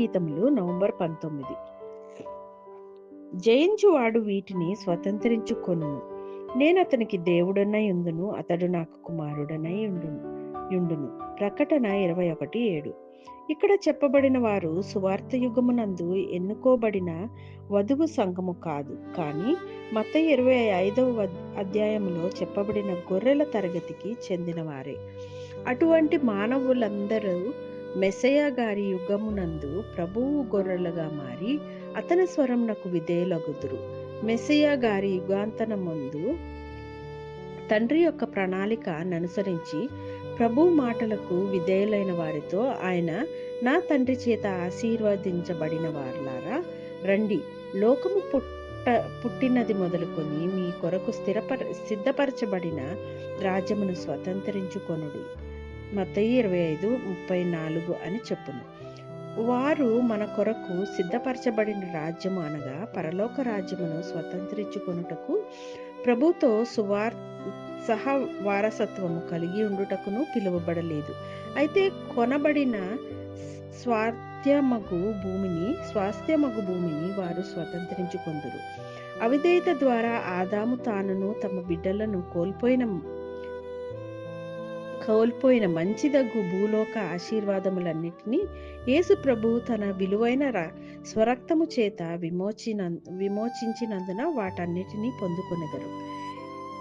గీతములు November పంతొమ్మిది. జయించువాడు వీటిని స్వతంత్రించుకొను. నేను అతనికి దేవుడనై ఉందును అతడు నాకు కుమారుడనై ఉండును యుండును. ప్రకటన ఇరవై ఒకటి ఏడు. ఇక్కడ చెప్పబడిన వారు సువార్త యుగమునందు ఎన్నుకోబడిన వధువు సంఘము కాదు. కానీ మత ఇరవై ఐదవ అధ్యాయంలో చెప్పబడిన గొర్రెల తరగతికి చెందినవారే. అటువంటి మానవులందరూ మెసయ గారి యుగమునందు ప్రభువు గొర్రెలుగా మారి అతని స్వరంనకు విధేయులగుదురు. మెస్సియ గారి యుగాంతన ముందు తండ్రి యొక్క ప్రణాళికను అనుసరించి ప్రభు మాటలకు విధేయులైన వారితో ఆయన నా తండ్రి చేత ఆశీర్వదించబడిన వారులారా రండి లోకము పుట్ట పుట్టినది మొదలుకొని మీ కొరకు స్థిరపర సిద్ధపరచబడిన రాజ్యమును స్వతంత్రించుకొనుడి. మత్తయి ఇరవై ఐదు ముప్పై నాలుగు అని చెప్పును. వారు మన కొరకు సిద్ధపరచబడిన రాజ్యము అనగా పరలోక రాజ్యమును స్వతంత్రించుకొనుటకు ప్రభుతో సువార్ సహ వారసత్వము కలిగి ఉండుటకును పిలువబడలేదు. అయితే కొనబడిన స్వార్థ్యమగు భూమిని స్వాస్థ్యమగు భూమిని వారు స్వతంత్రించుకొందురు. అవిధేయత ద్వారా ఆదాము తానును తమ బిడ్డలను కోల్పోయిన కోల్పోయిన మంచిదగ్గు భూలోక ఆశీర్వాదములన్నిటినీ యేసు ప్రభు తన విలువైన స్వరక్తము చేత విమోచిన విమోచించినందున వాటన్నిటినీ పొందుకొనెదరు.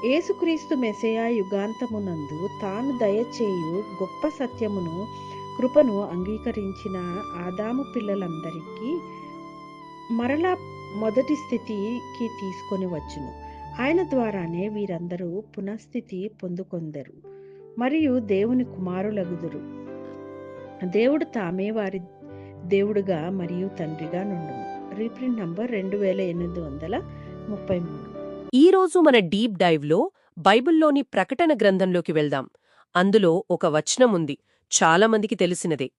యేసుక్రీస్తు మెసయా యుగాంతమునందు తాను దయచేయు గొప్ప సత్యమును కృపను అంగీకరించిన ఆదాము పిల్లలందరికీ మరలా మొదటి స్థితికి తీసుకొని వచ్చును. ఆయన ద్వారానే వీరందరూ పునఃస్థితి పొందుకొందరు. మరియు దేవుని కుమారులగుదురు. దేవుడు తామే వారి దేవుడుగా మరియు తండ్రిగా నుండు రీప్రింట్ నంబర్ రెండు వేల ఎనిమిది వందల ముప్పై మూడు. ఈరోజు మన డీప్ డైవ్లో బైబిల్లోని ప్రకటన గ్రంథంలోకి వెళ్దాం. అందులో ఒక వచనం ఉంది. చాలామందికి తెలిసినదే.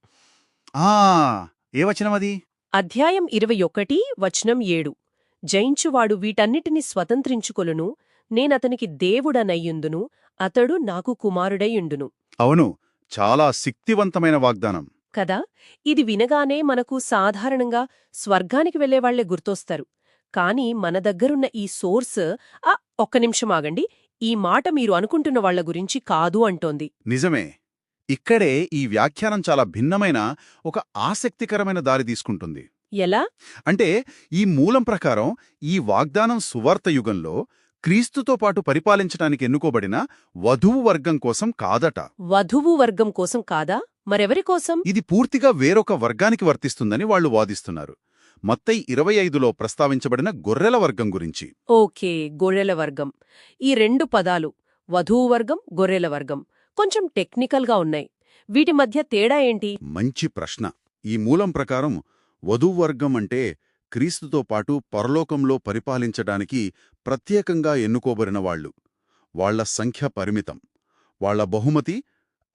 ఆ ఏ వచనమది అధ్యాయం ఇరవై ఒకటి వచనం ఏడు. జయించువాడు వీటన్నిటిని స్వతంత్రించుకొలును. నేనతనికి దేవుడనయ్యుందును అతడు నాకు కుమారుడయ్యుండును. అవును చాలా శక్తివంతమైన వాగ్దానం. కదా? ఇది వినగానే మనకు సాధారణంగా స్వర్గానికి వెళ్ళేవాళ్ళే గుర్తొస్తారు. కాని మన దగ్గరున్న ఈ సోర్స్ ఆ ఒక్క నిమిషం ఆగండి. ఈ మాట మీరు అనుకుంటున్న వాళ్ళ గురించి కాదు అంటోంది. నిజమే. ఇక్కడే ఈ వ్యాఖ్యానం చాలా భిన్నమైన ఒక ఆసక్తికరమైన దారి తీసుకుంటుంది. ఎలా? అంటే ఈ మూలం ప్రకారం ఈ వాగ్దానం సువార్త యుగంలో క్రీస్తుతో పాటు పరిపాలించటానికి ఎన్నుకోబడిన వధువు వర్గం కోసం కాదట. వధువు వర్గం కోసం కాదా? మరెవరి కోసం? ఇది పూర్తిగా వేరొక వర్గానికి వర్తిస్తుందని వాళ్ళు వాదిస్తున్నారు. మత్తై ఇరవై ఐదులో ప్రస్తావించబడిన గొర్రెల వర్గం గురించి. ఓకే గొర్రెల వర్గం. ఈ రెండు పదాలు వధువు వర్గం గొర్రెల వర్గం కొంచెం టెక్నికల్గా ఉన్నాయి. వీటి మధ్య తేడా ఏంటి? మంచి ప్రశ్న. ఈ మూలం ప్రకారం వధువు వర్గం అంటే క్రీస్తుతో పాటు పరలోకంలో పరిపాలించడానికి ప్రత్యేకంగా ఎన్నుకోబడిన వాళ్ళు. వాళ్ళ సంఖ్య పరిమితం. వాళ్ళ బహుమతి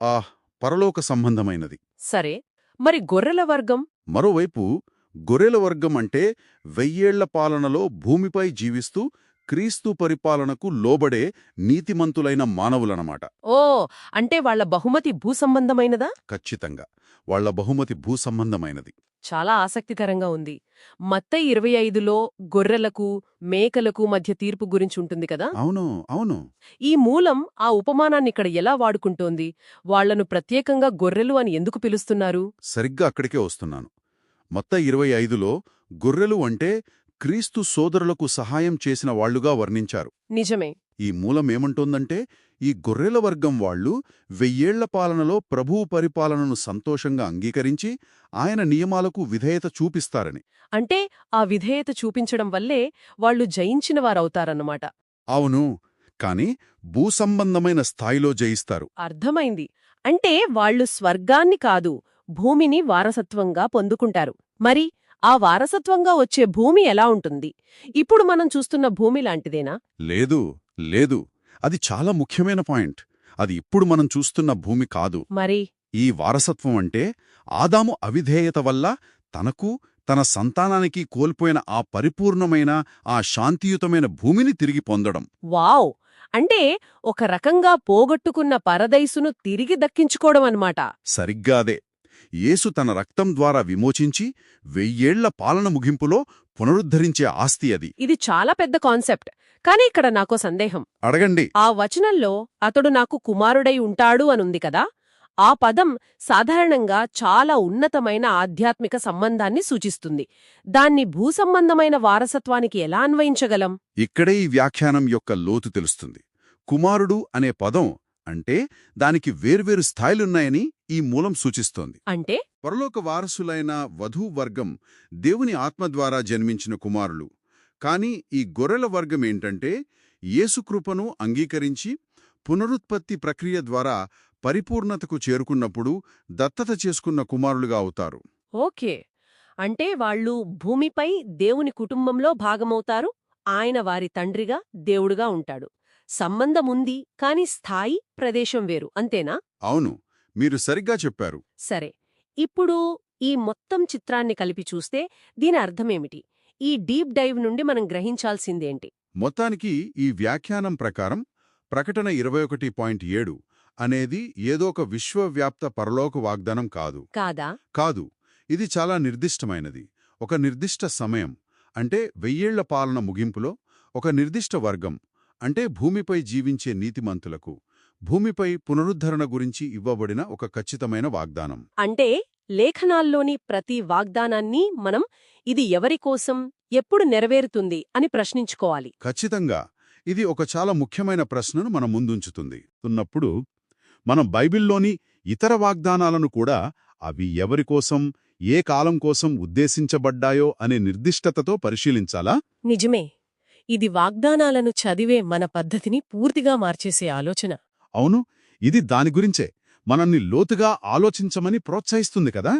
ఆ పరలోక సంబంధమైనది. సరే మరి గొర్రెల వర్గం? మరోవైపు గొర్రెల వర్గం అంటే వెయ్యేళ్ళ పాలనలో భూమిపై జీవిస్తూ క్రీస్తు పరిపాలనకు లోబడే నీతిమంతులైన మానవులనమాట. ఓ అంటే వాళ్ళ బహుమతి భూసంబంధమైనదా? ఖచ్చితంగా. వాళ్ళ బహుమతి భూసంబంధమైనది. చాలా ఆసక్తికరంగా ఉంది. మత్త ఇరవై ఐదులో గొర్రెలకు మేకలకు మధ్య తీర్పు గురించి ఉంటుంది కదా? అవును అవును. ఈ మూలం ఆ ఉపమానాన్ని ఇక్కడ ఎలా వాడుకుంటోంది? వాళ్ళను ప్రత్యేకంగా గొర్రెలు అని ఎందుకు పిలుస్తున్నారు? సరిగ్గా అక్కడికే వస్తున్నాను. మొత్త ఇరవై ఐదులో గొర్రెలు అంటే క్రీస్తు సోదరులకు సహాయం చేసిన వాళ్ళుగా వర్ణించారు. నిజమే. ఈ మూలమేమంటోందంటే ఈ గొర్రెల వర్గం వాళ్ళు వెయ్యేళ్ళ పాలనలో ప్రభువు పరిపాలనను సంతోషంగా అంగీకరించి ఆయన నియమాలకు విధేయత చూపిస్తారని. అంటే ఆ విధేయత చూపించడం వల్లే వాళ్ళు జయించిన వారవుతారన్నమాట. అవును కాని భూసంబంధమైన స్థాయిలో జయిస్తారు. అర్థమైంది. అంటే వాళ్ళు స్వర్గాన్ని కాదు భూమిని వారసత్వంగా పొందుకుంటారు. మరి ఆ వారసత్వంగా వచ్చే భూమి ఎలా ఉంటుంది? ఇప్పుడు మనం చూస్తున్న భూమి లాంటిదేనా? లేదు లేదు. అది చాలా ముఖ్యమైన పాయింట్. అది ఇప్పుడు మనం చూస్తున్న భూమి కాదు. మరి? ఈ వారసత్వం అంటే ఆదాము అవిధేయత వల్ల తనకు తన సంతానానికి కోల్పోయిన ఆ పరిపూర్ణమైన ఆ శాంతియుతమైన భూమిని తిరిగి పొందడం. వావ్! అంటే ఒక రకంగా పోగొట్టుకున్న పరదైసును తిరిగి దక్కించుకోవడం అన్నమాట. సరిగ్గా అదే. యేసు తన రక్తం ద్వారా విమోచించి వెయ్యేళ్ళ పాలన ముగింపులో పునరుద్ధరించే ఆస్తి అది. ఇది చాలా పెద్ద కాన్సెప్ట్. కానీ ఇక్కడ నాకో సందేహం. అడగండి. ఆ వచనంలో అతడు నాకు కుమారుడై ఉంటాడు అనుంది కదా ఆ పదం సాధారణంగా చాలా ఉన్నతమైన ఆధ్యాత్మిక సంబంధాన్ని సూచిస్తుంది. దాన్ని భూసంబంధమైన వారసత్వానికి ఎలా అన్వయించగలం? ఇక్కడే ఈ వ్యాఖ్యానం యొక్క లోతు తెలుస్తుంది. కుమారుడు అనే పదం అంటే దానికి వేర్వేరు స్థాయిలున్నాయని ఈ మూలం సూచిస్తోంది. అంటే? పరలోక వారసులైన వధూ వర్గం దేవుని ఆత్మ ద్వారా జన్మించిన కుమారులు. కాని ఈ గొర్రెల వర్గం ఏంటంటే యేసుకృపను అంగీకరించి పునరుత్పత్తి ప్రక్రియ ద్వారా పరిపూర్ణతకు చేరుకున్నప్పుడు దత్తత చేసుకున్న కుమారులుగా అవుతారు. ఓకే. అంటే వాళ్ళు భూమిపై దేవుని కుటుంబంలో భాగమవుతారు ఆయన వారి తండ్రిగా దేవుడుగా ఉంటాడు. సంబంధముంది కాని స్థాయి ప్రదేశం వేరు అంతేనా? అవును. మీరు సరిగ్గా చెప్పారు. సరే. ఇప్పుడు ఈ మొత్తం చిత్రాన్ని కలిపి చూస్తే దీని అర్థమేమిటి? ఈ డీప్ డైవ్ నుండి మనం గ్రహించాల్సిందేంటి? మొత్తానికి ఈ వ్యాఖ్యానం ప్రకారం ప్రకటన ఇరవై ఒకటి పాయింట్ ఏడు అనేది ఏదో ఒక విశ్వవ్యాప్త పరలోక వాగ్దానం కాదు. కాదా? కాదు. ఇది చాలా నిర్దిష్టమైనది. ఒక నిర్దిష్ట సమయం అంటే వెయ్యేళ్ళ పాలన ముగింపులో ఒక నిర్దిష్ట వర్గం అంటే భూమిపై జీవించే నీతిమంతులకు భూమిపై పునరుద్ధరణ గురించి ఇవ్వబడిన ఒక ఖచ్చితమైన వాగ్దానం. అంటే లేఖనాల్లోని ప్రతి వాగ్దానాన్ని మనం ఇది ఎవరి కోసం ఎప్పుడు నెరవేరుతుంది అని ప్రశ్నించుకోవాలి. ఖచ్చితంగా. ఇది ఒక చాలా ముఖ్యమైన ప్రశ్నను మన ముందుంచుతుంది. ఉన్నప్పుడు మనం బైబిల్లోని ఇతర వాగ్దానాలను కూడా అవి ఎవరి కోసం ఏ కాలం కోసం ఉద్దేశించబడ్డాయో అనే నిర్దిష్టతతో పరిశీలించాలా? నిజమే. ఇది వాగ్దానాలను చదివే మన పద్ధతిని పూర్తిగా మార్చేసే ఆలోచన. అవును. ఇది దాని గురించే. మనల్ని లోతుగా ఆలోచించమని ప్రోత్సహిస్తుంది కదా?